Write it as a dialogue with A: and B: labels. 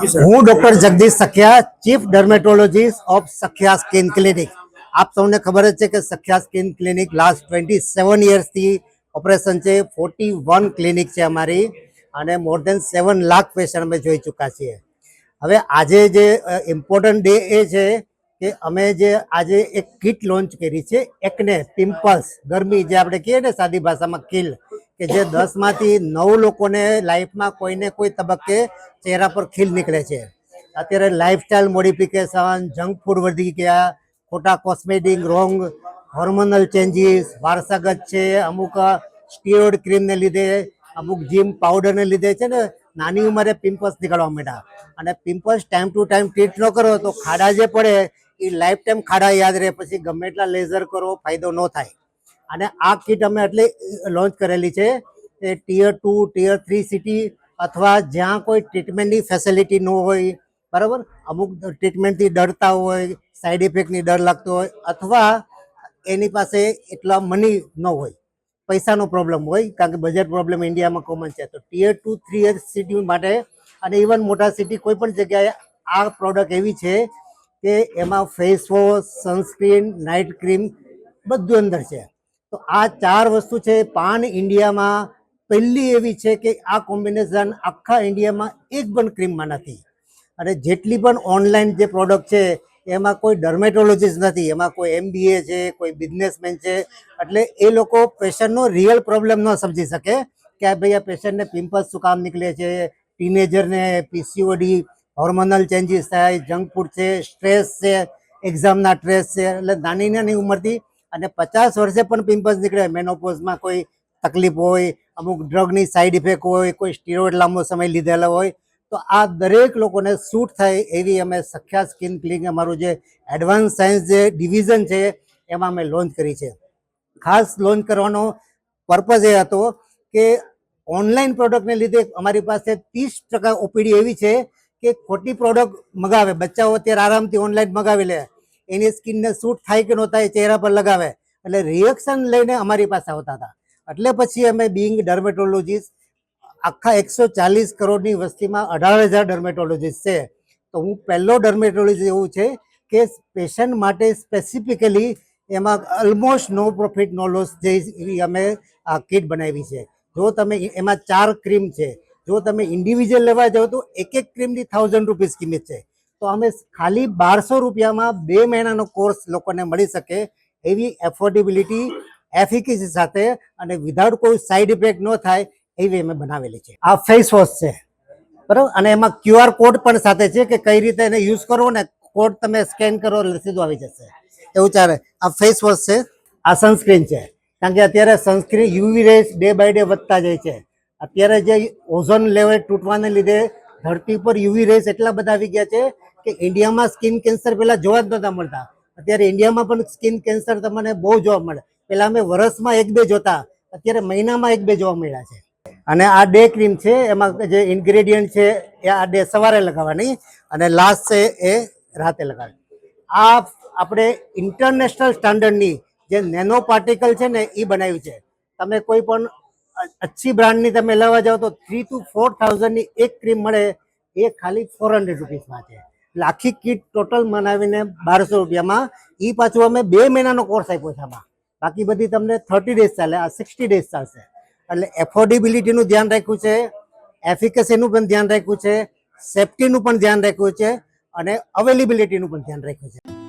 A: હું doctor Jagdish Sakhiya, chief dermatologist of Sakhiya skin clinic. આપ સૌને ખબર જ છે કે Sakhiya skin clinic last twenty seven યર્સથી operation છે. ફોર્ટી વન ક્લિનિક છે અમારી અને more than seven lakh patient અમે જોઈ ચૂક્યા છીએ. હવે આજે જે ઇમ્પોર્ટન્ટ ડે એ છે કે અમે જે આજે એક કિટ લોન્ચ કરી છે. એકને પિમ્પલ્સ ગરમી જે આપણે કહીએ ને સાદી ભાષામાં કિલ કે જે દસમાંથી નવ લોકોને લાઈફમાં કોઈને કોઈ તબક્કે ચહેરા પર ખીલ નીકળે છે. અત્યારે લાઈફસ્ટાઈલ મોડિફિકેશન જંક ફૂડ વધી ગયા, ખોટા કોસ્મેટિક રોંગ હોર્મોનલ ચેન્જીસ વારસાગત છે, અમુક સ્ટીરોઇડ ક્રીમને લીધે, અમુક જીમ પાવડરને લીધે છે ને, નાની ઉંમરે પિમ્પલ્સ નીકળવા માંડ્યા. અને pimples time to time treat ન કરો તો ખાડા જે પડે, એ લાઈફ ટાઈમ ખાડા યાદ રહે. પછી ગમે એટલા લેઝર કરો, ફાયદો ન થાય. અને આ કિટ અમે એટલે લોન્ચ કરેલી છે. એ tier two tier three city અથવા જ્યાં કોઈ ટ્રીટમેન્ટની ફેસિલિટી ન હોય, બરાબર? અમુક ટ્રીટમેન્ટથી ડરતા હોય સાઈડ ઇફેક્ટની ડર લાગતો હોય, અથવા એની પાસે એટલા મની ન હોય, પૈસાનો પ્રોબ્લેમ હોય, કારણ કે બજેટ પ્રોબ્લેમ ઇન્ડિયામાં કોમન છે. તો ટીયર ટુ થ્રી સિટી માટે, અને ઇવન મોટા સિટી કોઈ પણ જગ્યાએ આ પ્રોડક્ટ એવી છે કે એમાં face wash sunscreen night cream બધું અંદર છે. તો આ ચાર વસ્તુ છે, પાન ઇન્ડિયામાં પહેલી એવી છે કે આ કોમ્બિનેશન આખા ઇન્ડિયામાં એક પણ ક્રીમમાં નથી. અને જેટલી પણ ઓનલાઈન જે પ્રોડક્ટ છે, એમાં કોઈ ડર્મેટોલોજીસ્ટ નથી, એમાં કોઈ એમબીએ છે, કોઈ બિઝનેસમેન છે, એટલે એ લોકો પેશન્ટનો રિયલ પ્રોબ્લેમ ન સમજી શકે કે ભાઈ આ પેશન્ટને પિમ્પલ્સ શું કામ નીકળે છે, ટીનેજરને પીસીઓડી, હોર્મોનલ ચેન્જીસ થાય, જંક ફૂડ છે, સ્ટ્રેસ છે, એક્ઝામના સ્ટ્રેસ છે, એટલે નાની નાની ઉંમરથી અને પચાસ વર્ષે પણ પિમ્પલ્સ નીકળે. મેનોપોઝમાં કોઈ તકલીફ હોય, અમુક ડ્રગની સાઈડ ઇફેક્ટ હોય, કોઈ સ્ટીરોઇડ લાંબો સમય લીધેલો હોય, તો આ દરેક લોકોને સૂટ થાય એવી અમે સખ્યા સ્કિન ક્લિનિક અમારું જે એડવાન્સ સાયન્સ જે ડિવિઝન છે, એમાં અમે લોન્ચ કરી છે. ખાસ લોન્ચ કરવાનો પર્પઝ એ હતો કે ઓનલાઈન પ્રોડક્ટને લીધે અમારી પાસે ત્રીસ ટકા ઓપીડી એવી છે કે ખોટી પ્રોડક્ટ મગાવે. બચ્ચાઓ અત્યારે આરામથી ઓનલાઈન મગાવી લે. એની સ્કિનને સૂટ થાય કે ન થાય ચહેરા પર લગાવે. એટલે રિએક્શન લઈને અમારી પાસે આવતા હતા. એટલે પછી અમે બિંગ ડર્મેટોલોજીસ્ટ આખા એકસો ચાલીસ કરોડની વસ્તીમાં અઢાર હજાર ડર્મેટોલોજીસ્ટ છે. તો હું પહેલો ડર્મેટોલોજી એવું છે કે પેશન્ટ માટે સ્પેસિફિકલી એમાં almost no profit no loss જે અમે આ કિટ બનાવી છે. જો તમે એમાં ચાર ક્રીમ છે. જો તમે ઇન્ડિવિજ્યુઅલ લેવા જાઓ તો એક એક ક્રીમની થાઉઝન્ડ રૂપીસ કિંમત છે. તો અમે ખાલી બારસો રૂપિયામાં બે મહિનાનો કોર્સ લોકોને મળી શકે એવી એફોર્ડેબિલિટી, એફિકસી સાથે અને વિધાઉટ કોઈ સાઈડ ઇફેક્ટ ન થાય એવી અમે બનાવેલી છે. આ ફેસ વોશ છે. બરાબર? અને એમાં ક્યુઆર કોડ પણ સાથે છે કે કઈ રીતે એને યુઝ કરવો ને કોડ તમે સ્કેન કરો સીધું આવી જશે. એવું ચાલે. આ ફેસ વોશ છે. આ સનસ્ક્રીન છે. કારણ કે અત્યારે sunscreen UV rays day by day વધતા જાય છે. અત્યારે જે ઓઝોન લેવલ તૂટવાને લીધે ધરતી પર યુવી રેસ એટલા બધા આવી ગયા છે કે ઇન્ડિયામાં સ્કિન કેન્સર પહેલાં જોવા જ નતા મળતા. અત્યારે ઇન્ડિયામાં પણ સ્કિન કેન્સર તમને બહુ જોવા મળે. પહેલાં અમે વર્ષમાં એક બે જોતા. અત્યારે મહિનામાં એક બે જોવા મળ્યા છે. અને આ ડે ક્રીમ છે, એમાં જે ઇન્ગ્રેડિયન્ટ છે, એ આ ડે સવારે લગાવવાની અને લાસ્ટ છે એ રાતે લગાવવાની. આ આપણે ઇન્ટરનેશનલ સ્ટાન્ડર્ડની જે નેનો પાર્ટિકલ છે ને એ બનાવ્યું છે. તમે કોઈ પણ અચ્છી બ્રાન્ડની તમે લેવા જાઓ તો થ્રી ટુ ફોર થાઉઝન્ડની એક ક્રીમ મળે. એ ખાલી ફોર હંડ્રેડ રૂપીસમાં છે. આખી કીટ ટોટલ મનાવીને બારસો રૂપિયામાં. એ પાછું અમે બે મહિનાનો કોર્સ આપ્યો છે આમાં. બાકી બધી તમને થર્ટી ડેઝ ચાલે, આ સિક્સટી ડેઝ ચાલશે. એટલે એફોર્ડેબિલિટીનું ધ્યાન રાખ્યું છે એફિકસીનું પણ ધ્યાન રાખ્યું છે સેફટીનું પણ ધ્યાન રાખ્યું છે, અને અવેલેબિલિટીનું પણ ધ્યાન રાખ્યું છે.